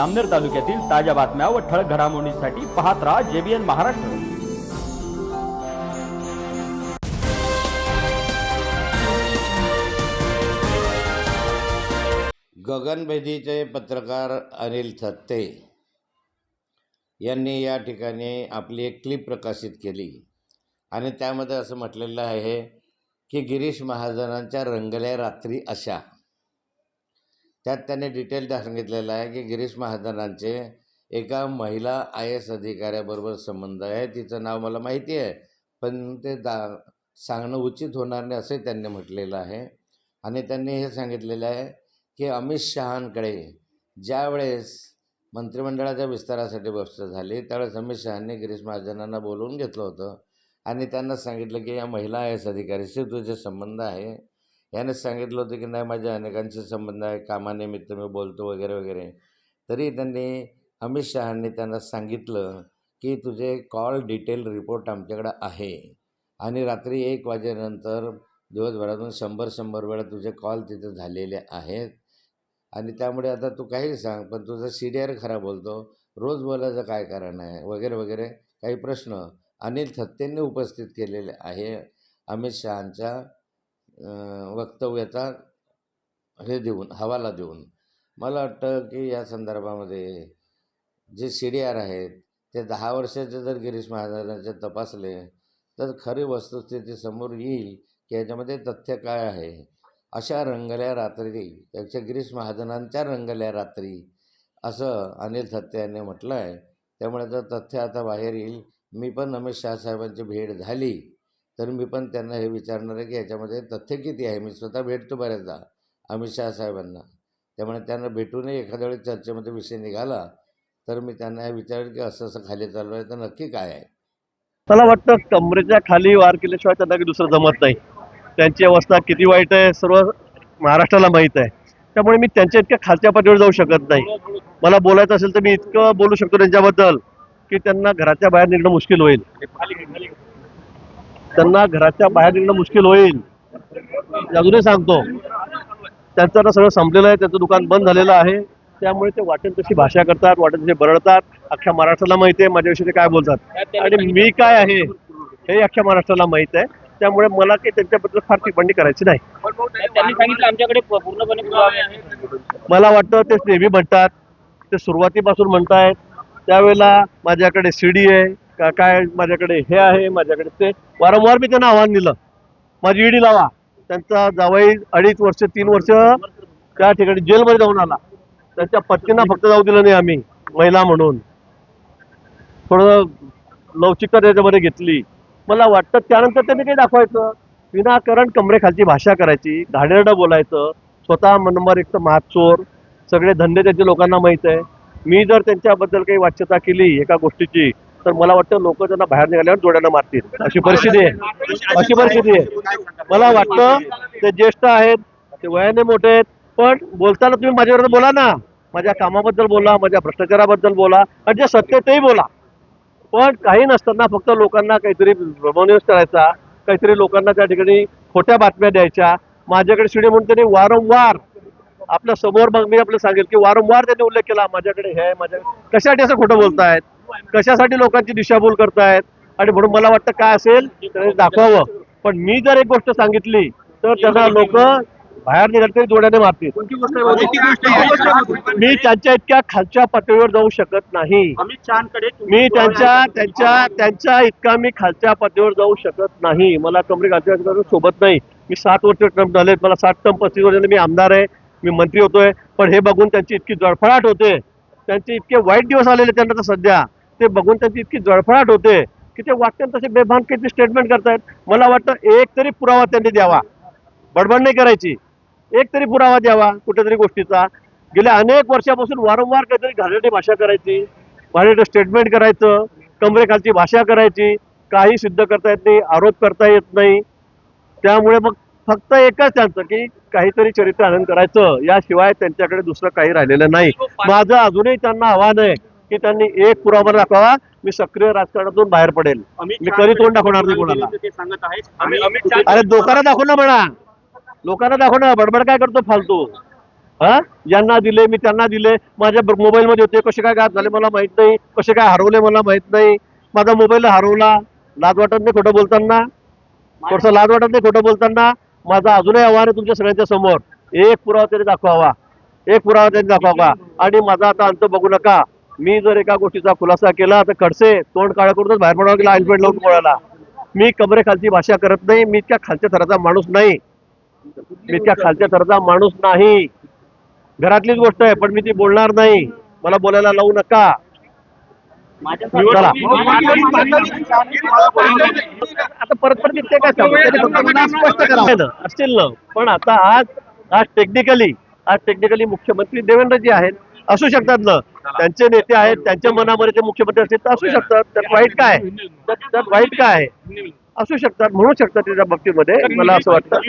अमनेर तालुक्यातील ताज्या बातम्या व ठळक घडामोडींसाठी पाहत राहा जेबीएन महाराष्ट्र. गगनभेदीचे पत्रकार अनिल थत्ते यांनी या ठिकाणी आपली एक क्लिप प्रकाशित केली. आणि त्यामध्ये असं म्हटलेलं आहे की गिरीश महाजनांच्या रंगल्या रात्री अशा त्यात त्यांनी डिटेल सांगितलेलं आहे की गिरीश महाजनांचे एका महिला आय एस अधिकाऱ्याबरोबर संबंध आहे. तिचं नाव मला माहिती आहे पण ते दा सांगणं उचित होणार नाही असंही त्यांनी म्हटलेलं आहे. आणि त्यांनी हे सांगितलेलं आहे की अमित शहांकडे ज्यावेळेस मंत्रिमंडळाच्या विस्तारासाठी बस झाली त्यावेळेस अमित शहांनी गिरीश महाजनांना बोलवून घेतलं होतं. आणि त्यांना सांगितलं की या महिला आय एस अधिकारीशी तुझे संबंध आहे. याने सांगितलं होतं की नाही माझ्या अनेकांचे संबंध आहे कामानिमित्त मी बोलतो वगैरे वगैरे. तरी त्यांनी अमित शहांनी त्यांना सांगितलं की तुझे कॉल डिटेल रिपोर्ट आमच्याकडं आहे. आणि रात्री एक वाजेनंतर दिवसभरातून शंभर शंभर वेळा तुझे कॉल तिथे झालेले आहेत. आणि त्यामुळे आता तू काही सांग पण तुझा सी डी आर खरा बोलतो. रोज बोलायचं काय कारण आहे? वगैरे वगैरे काही प्रश्न अनिल थत्तेंनी उपस्थित केलेले आहे. अमित शहांच्या वक्तव्याचा हे देऊन हवाला देऊन. मला वाटतं की या संदर्भामध्ये जे सी डी आर आहेत ते दहा वर्षाचे जर गिरीश महाराजांचे तपासले तर खरी वस्तुस्थिती समोर येईल की याच्यामध्ये तथ्य काय आहे? अशा रंगल्या रात्री त्याच्या गिरीश महाजनांच्या रंगल्या रात्री असं अनिल थत्ते यांनी म्हटलं आहे त्यामुळे तर तथ्य आता बाहेर येईल मी पण अमित शहा साहेबांची भेट झाली. तर मी पण त्यांना हे विचारणार आहे की याच्यामध्ये तथ्य किती आहे? मी स्वतः भेटतो बऱ्याचदा अमित शहा साहेबांना. त्यामुळे त्यांना भेटूनही एखाद्या वेळेस चर्चेमध्ये विषय निघाला तर मी त्यांना हे विचारेल की असं असं खाली चालू आहे तर नक्की काय आहे? मला वाटतं कमरेच्या खाली वार केल्याशिवाय त्यांना काही दुसरं जमत नाही. त्यांची अवस्था किती वाईट आहे सर्व महाराष्ट्राला माहीत आहे. त्यामुळे मी त्यांच्या इतक्या खालच्या पातळीवर जाऊ शकत नाही. मला बोलायचं असेल तर मी इतकं बोलू शकतो त्यांच्याबद्दल की त्यांना घराच्या बाहेर निघणं मुश्किल होईल. त्यांना घराच्या बाहेर निघणं मुश्किल होईल. अजूनही सांगतो त्यांचं आता सगळं संपलेलं आहे त्यांचं दुकान बंद झालेलं आहे. त्यामुळे ते वाटेल तशी भाषा करतात वाटेल तसे बरळतात अख्ख्या महाराष्ट्राला माहिती आहे माझ्याविषयी ते काय बोलतात. आणि मी काय आहे हे अख्ख्या महाराष्ट्राला माहीत आहे. त्यामुळे मला काही त्यांच्याबद्दल फार टिप्पणी करायची नाही. त्यांनी सांगितलं आमच्याकडे पूर्णपणे मला वाटतं ते नेहमी म्हणतात ते सुरुवातीपासून म्हणतायत. त्यावेळेला माझ्याकडे सीडी आहे का काय माझ्याकडे हे आहे माझ्याकडे ते. वारंवार मी त्यांना आव्हान दिलं. माझी ईडी लावा. त्यांचा जावई अडीच वर्ष तीन वर्ष त्या ठिकाणी जेलमध्ये जाऊन आला. त्यांच्या पत्नींना फक्त जाऊ दिलं नाही आम्ही महिला म्हणून. थोडं लवचिकता त्याच्यामध्ये घेतली. मला वाटतं त्यानंतर त्यांनी काही दाखवायचं. विनाकारण कमरेखालची भाषा करायची घाणेरडं बोलायचं स्वतः नंबर एक तर महाचोर सगळे धंदे त्यांच्या लोकांना माहीत आहे. मी जर त्यांच्याबद्दल काही वाच्यता केली एका गोष्टीची तर मला वाटतं लोक त्यांना बाहेर निघाल्यावर जोड्यानं मारतील. अशी परिस्थिती आहे. अशी परिस्थिती आहे. मला वाटतं ते ज्येष्ठ आहेत ते वयाने मोठे आहेत पण बोलताना तुम्ही माझ्याबरोबर बोला ना. माझ्या कामाबद्दल बोला माझ्या भ्रष्टाचाराबद्दल बोला आणि जे सत्य तेही बोला. पण काही नसताना फक्त लोकांना काहीतरी प्रमोनियस करायचा काहीतरी लोकांना त्या ठिकाणी खोट्या बातम्या द्यायच्या. माझ्याकडे शिडी म्हणून त्यांनी वारंवार आपल्यासमोर मग मी आपलं सांगेल की वारंवार त्यांनी उल्लेख केला माझ्याकडे हे आहे माझ्या कशासाठी असं खोटं बोलतायत? कशासाठी लोकांची दिशाभूल करतायत? आणि म्हणून मला वाटतं काय असेल दाखवावं. पण मी जर एक गोष्ट सांगितली तर त्यांना लोक बाहेर निघाल तरी जोड्याने मारतील. मी त्यांच्या इतक्या खालच्या पातळीवर जाऊ शकत नाही. मी त्यांच्या त्यांच्या त्यांच्या इतका मी खालच्या पातळीवर जाऊ शकत नाही. मला कमरे खालच्या सोबत नाही. मी सात वर्ष टर्म झाले मला सात टर्म पस्तीस वर्ष मी आमदार आहे. मी मंत्री होतोय. पण हे बघून त्यांची इतकी जळफळाट होते. त्यांचे इतके वाईट दिवस आलेले त्यांना तर सध्या. ते बघून त्यांची इतकी जळफळाट होते की ते वाटतं तसे बेभान किती स्टेटमेंट करतायत. मला वाटतं एक तरी पुरावा त्यांनी द्यावा. बडबड नाही करायची. एक तरी पुरावा द्यावा कुठेतरी गोष्टीचा. गेल्या अनेक वर्षापासून वारंवार काहीतरी घाणेरडी भाषा करायची घाणेरडं स्टेटमेंट करायचं कमरेखालची भाषा करायची काही सिद्ध करता येत नाही आरोप करता येत नाही. त्यामुळे मग फक्त एकच त्यांचं की काहीतरी चरित्र आनंद करायचं. याशिवाय त्यांच्याकडे दुसरं काही राहिलेलं नाही. माझं अजूनही त्यांना आव्हान आहे की त्यांनी एक पुरावा दाखवा मी सक्रिय राजकारणातून बाहेर पडेल. मी कधी तोंड दाखवणार नाही कोणाला? अरे लोकांना दाखव ना म्हणा. लोकांना दाखव ना बडबड काय करतो फालतू? हा? यांना दिले मी त्यांना दिले. माझ्या मोबाईल मध्ये होते कसे काय गायब झाले मला माहीत नाही. कसे काय हरवले मला माहीत नाही. माझा मोबाईल हरवला. लाज वाटत नाही खोटं बोलताना. थोडस लाज वाटत नाही खोटं बोलताना. माझा अजूनही आव्हान आहे तुमच्या सगळ्यांच्या समोर. एक पुरावा तरी दाखवावा. एक पुरावा तरी दाखवावा. आणि माझा आता अंत बघू नका. मी जर एका गोष्टीचा खुलासा केला तर खडसे तोंड काळा करूनच बाहेर पडावं गेला आईलपेट लावून पोळाला मी कमरेखालची भाषा करत नाही मी इतक्या खालच्या थराचा माणूस नाही. मी इतक्या खालच्या थराचा माणूस नाही. घरातलीच गोष्ट आहे पण मी ती बोलणार नाही. मला बोलायला लावू नका. आता परत परत इतके काय स्पष्ट असतील ना. पण आता आज आज टेक्निकली आज टेक्निकली मुख्यमंत्री देवेंद्रजी आहेत. असू शकतात ना. त्यांचे नेते आहेत त्यांच्या मनामध्ये ते मुख्यमंत्री असतील तर असू शकतात. त्यात वाईट काय त्यात वाईट काय आहे? असू शकतात म्हणू शकतात त्याच्या बाबतीमध्ये मला असं वाटतं.